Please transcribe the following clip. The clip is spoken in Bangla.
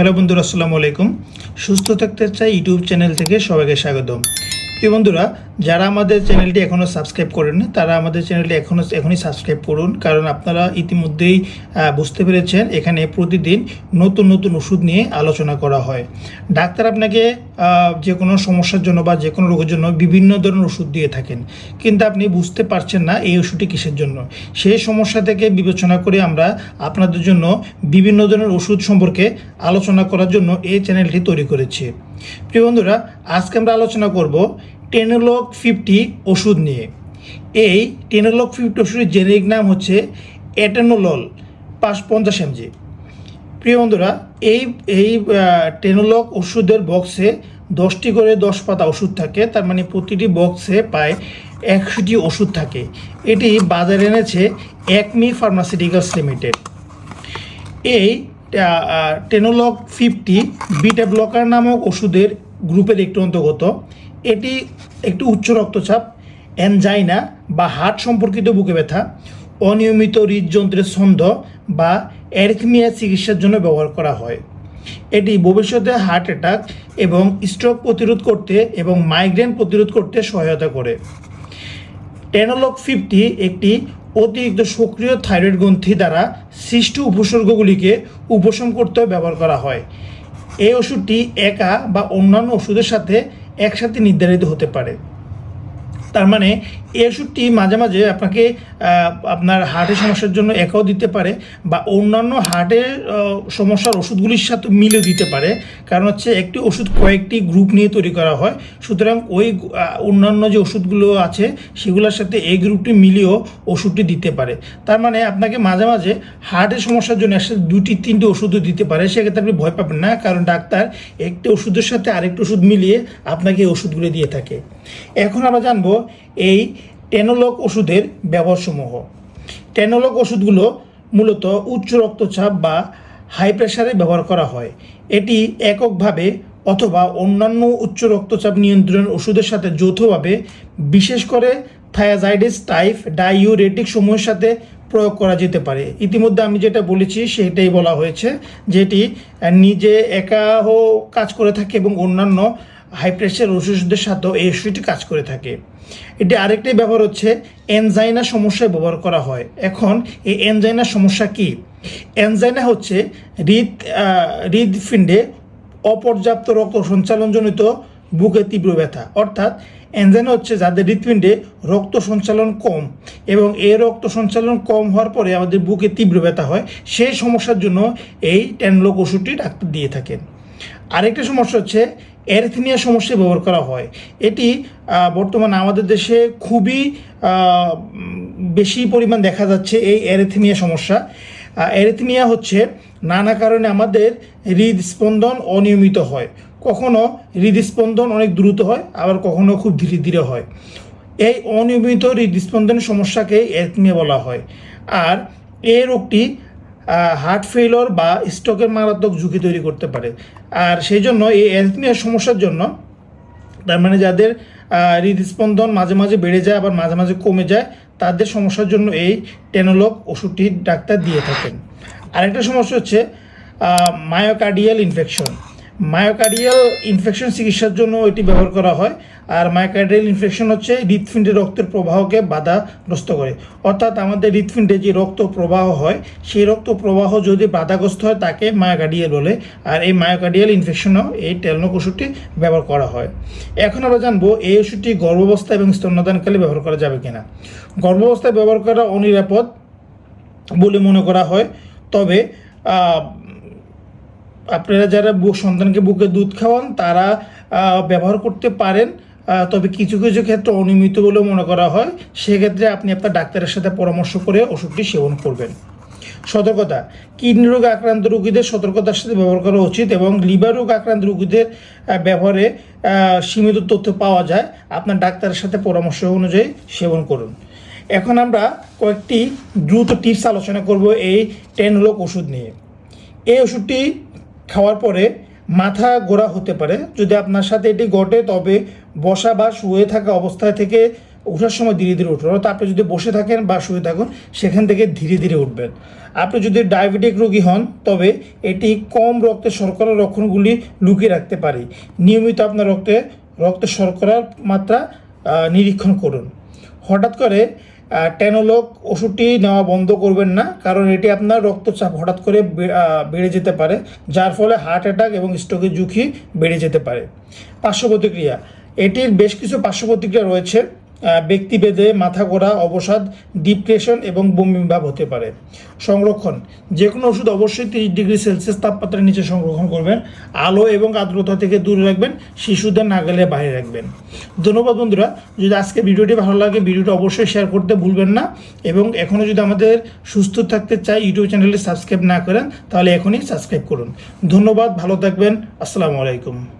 হ্যালো বন্ধুরা আসসালামু আলাইকুম। সুস্থ থাকতে চাই ইউটিউব চ্যানেল থেকে সবাইকে স্বাগতম। প্রিয় বন্ধুরা যারা আমাদের চ্যানেলটি এখনও সাবস্ক্রাইব করেন তারা আমাদের চ্যানেলটি এখনও এখনই সাবস্ক্রাইব করুন, কারণ আপনারা ইতিমধ্যেই বুঝতে পেরেছেন, এখানে প্রতিদিন নতুন নতুন ওষুধ নিয়ে আলোচনা করা হয়। ডাক্তার আপনাকে যে কোনো সমস্যার জন্য বা যে কোনো রোগের জন্য বিভিন্ন ধরনের ওষুধ দিয়ে থাকেন, কিন্তু আপনি বুঝতে পারছেন না এই ওষুধটি কিসের জন্য। সেই সমস্যা থেকে বিবেচনা করে আমরা আপনাদের জন্য বিভিন্ন ধরনের ওষুধ সম্পর্কে আলোচনা করার জন্য এই চ্যানেলটি তৈরি করেছি। প্রিয় বন্ধুরা, আজকে আমরা আলোচনা করব টেনোলগ ফিফটি ওষুধ নিয়ে। এই টেনোলগ ফিফটি ওষুধের জেনেরিক নাম হচ্ছে এটেনোলল পাঁচ পঞ্চাশ এমজি প্রিয় বন্ধুরা, এই এই টেনোলগ ওষুধের বক্সে দশটি করে দশ পাতা ওষুধ থাকে, তার মানে প্রতিটি বক্সে প্রায় একশোটি ওষুধ থাকে। এটি বাজারে এনেছে একমি ফার্মাসিউটিক্যালস লিমিটেড এই টেনোলগ ফিফটি বিটা ব্লকার নামক ওষুধের গ্রুপের একটি অন্তর্গত। এটি একটি উচ্চ রক্তচাপ অ্যানজাইনা বা হার্ট সম্পর্কিত বুকে ব্যথা, অনিয়মিত হৃদযন্ত্রের ছন্দ বা অ্যারিথমিয়া চিকিৎসার জন্য ব্যবহার করা হয়। এটি ভবিষ্যতে হার্ট অ্যাটাক এবং স্ট্রোক প্রতিরোধ করতে এবং মাইগ্রেন প্রতিরোধ করতে সহায়তা করে। টেনোলগ ফিফটি একটি অতিরিক্ত সক্রিয় থাইরয়েড গ্রন্থি দ্বারা সৃষ্ট উপসর্গগুলিকে উপশম করতে ব্যবহার করা হয়। এই ওষুধটি একা বা অন্যান্য ওষুধের সাথে একসাথে নির্ধারিত হতে পারে। তার মানে এই ওষুধটি মাঝে মাঝে আপনাকে আপনার হার্টের সমস্যার জন্য একাও দিতে পারে বা অন্যান্য হার্টের সমস্যার ওষুধগুলির সাথে মিলে দিতে পারে। কারণ হচ্ছে একটি ওষুধ কয়েকটি গ্রুপ নিয়ে তৈরি করা হয়। সুতরাং ওই অন্যান্য যে ওষুধগুলো আছে সেগুলোর সাথে এই গ্রুপটি মিলিয়েও ওষুধটি দিতে পারে। তার মানে আপনাকে মাঝে মাঝে হার্টের সমস্যার জন্য একসাথে দুটি তিনটি ওষুধও দিতে পারে। সেক্ষেত্রে আপনি ভয় পাবেন না, কারণ ডাক্তার একটি ওষুধের সাথে আরেকটি ওষুধ মিলিয়ে আপনাকে এই ওষুধগুলো দিয়ে থাকে। এখন আমরা জানব এই টেনোলক ওষুধের ব্যবহারসমূহ। টেনোলক ওষুধগুলো মূলত উচ্চ রক্তচাপ বা হাই প্রেশারে ব্যবহার করা হয়। এটি এককভাবে অথবা অন্যান্য উচ্চ রক্তচাপ নিয়ন্ত্রণ ওষুধের সাথে যৌথভাবে, বিশেষ করে থায়াজাইডিস টাইপ ডাইউরেটিক সমূহের সাথে প্রয়োগ করা যেতে পারে। ইতিমধ্যে আমি যেটা বলেছি, সেটাই বলা হয়েছে যেটি নিজে একাও কাজ করে থাকে এবং অন্যান্য হাই প্রেশার ওষুধের সাথেও এই ওষুধটি কাজ করে থাকে। এটি আরেকটি ব্যবহার হচ্ছে এনজাইনা সমস্যায় ব্যবহার করা হয়। এখন এই এনজাইনা সমস্যা কি? এনজাইনা হচ্ছে হৃদ হৃদপিণ্ডে অপর্যাপ্ত রক্ত সঞ্চালনজনিত বুকে তীব্র ব্যথা। অর্থাৎ এনজাইনা হচ্ছে যাদের হৃৎপিণ্ডে রক্ত সঞ্চালন কম এবং এই রক্ত সঞ্চালন কম হওয়ার পরে আমাদের বুকে তীব্র ব্যথা হয়, সেই সমস্যার জন্য এই টেনলোক ওষুধটি ডাক্তার দিয়ে থাকেন। আরেকটা সমস্যা হচ্ছে অ্যারিথমিয়া সমস্যা ব্যবহার করা হয়। এটি বর্তমানে আমাদের দেশে খুবই বেশি পরিমাণ দেখা যাচ্ছে এই অ্যারিথমিয়া সমস্যা। অ্যারিথমিয়া হচ্ছে নানা কারণে আমাদের হৃদস্পন্দন অনিয়মিত হয়। কখনো হৃদস্পন্দন অনেক দ্রুত হয়, আবার কখনো খুব ধীরে ধীরে হয়। এই অনিয়মিত হৃদস্পন্দনের সমস্যাকে অ্যারিথমিয়া বলা হয়। আর এই রোগটি হার্ট ফেইলর বা স্ট্রোকের মারাত্মক ঝুঁকি তৈরি করতে পারে। আর সেই জন্য এই অ্যারিথমিয়ার সমস্যার জন্য, তার মানে যাদের হৃদস্পন্দন মাঝে মাঝে বেড়ে যায় আবার মাঝে মাঝে কমে যায়, তাদের সমস্যার জন্য এই টেনোলক ওষুধটি ডাক্তার দিয়ে থাকেন। আরেকটা সমস্যা হচ্ছে মায়োকার্ডিয়াল ইনফেকশন মায়োকার্ডিয়াল ইনফেকশন চিকিৎসার জন্য এটি ব্যবহার করা হয়। আর মায়োকার্ডিয়াল ইনফেকশন হচ্ছে হৃৎপিণ্ডে রক্তের প্রবাহকে বাধাগ্রস্ত করে। অর্থাৎ আমাদের হৃৎপিণ্ডে যে রক্ত প্রবাহ হয়, সেই রক্ত প্রবাহ যদি বাধাগ্রস্ত হয়, তাকে মায়োকার্ডিয়াল বলে। আর এই মায়োকার্ডিয়াল ইনফেকশনও এই টেলনক ওষুধটি ব্যবহার করা হয়। এখন আমরা জানব, এই ওষুধটি গর্ভাবস্থা এবং স্তন্যদানকালে ব্যবহার করা যাবে কিনা? গর্ভাবস্থায় ব্যবহার করা অনিরাপদ বলে মনে করা হয়। তবে আপনারা যারা সন্তানকে বুকে দুধ খাওয়ান, তারা ব্যবহার করতে পারেন তবে কিছু কিছু ক্ষেত্রে অনিয়মিত বলেও মনে করা হয়। সেক্ষেত্রে আপনি আপনার ডাক্তারের সাথে পরামর্শ করে ওষুধটি সেবন করবেন। সতর্কতা, কিডনি রোগ আক্রান্ত রোগীদের সতর্কতার সাথে ব্যবহার করা উচিত এবং লিভার রোগ আক্রান্ত রোগীদের ব্যবহারে সীমিত তথ্য পাওয়া যায়। আপনার ডাক্তারের সাথে পরামর্শ অনুযায়ী সেবন করুন। এখন আমরা কয়েকটি দ্রুত টিপস আলোচনা করব এই টেন লোক ওষুধ নিয়ে। এই ওষুধটি খাওয়ার পরে মাথা গোড়া হতে পারে। যদি আপনার সাথে এটি ঘটে, তবে বসা বা শুয়ে থাকা অবস্থায় থেকে ওঠার সময় ধীরে ধীরে উঠবেন অর্থাৎ আপনি যদি বসে থাকেন বা শুয়ে থাকুন, সেখান থেকে ধীরে ধীরে উঠবেন। আপনি যদি ডায়াবেটিক রোগী হন, তবে এটি কম রক্তে শর্করার লক্ষণগুলি লুকিয়ে রাখতে পারে। নিয়মিত আপনার রক্তে রক্তে শর্করার মাত্রা নিরীক্ষণ করুন। হঠাৎ করে টেনোলক ওষুধটি নেওয়া বন্ধ করবেন না, কারণ এটি আপনার রক্তচাপ হঠাৎ করে বেড়ে যেতে পারে, যার ফলে হার্ট অ্যাটাক এবং স্ট্রোকের ঝুঁকি বেড়ে যেতে পারে। পার্শ্ব প্রতিক্রিয়া, এটির বেশ কিছু পার্শ্ব প্রতিক্রিয়া রয়েছে। ব্যক্তিভেদে মাথা ঘোরা অবসাদ, ডিপ্রেশন এবং বমি ভাব হতে পারে। সংরক্ষণ। যে কোনো ওষুধ অবশ্যই তিরিশ ডিগ্রি সেলসিয়াস তাপমাত্রার নিচে সংরক্ষণ করবেন। আলো এবং আর্দ্রতা থেকে দূরে রাখবেন, শিশুদের নাগালে বাইরে রাখবেন। ধন্যবাদ বন্ধুরা। যদি আজকে ভিডিওটি ভালো লাগে, ভিডিওটি অবশ্যই শেয়ার করতে ভুলবেন না এবং এখনও যদি আমাদের সুস্থ থাকতে চাই ইউটিউব চ্যানেলটি সাবস্ক্রাইব না করেন, তাহলে এখনই সাবস্ক্রাইব করুন। ধন্যবাদ, ভালো থাকবেন। আসসালামু আলাইকুম।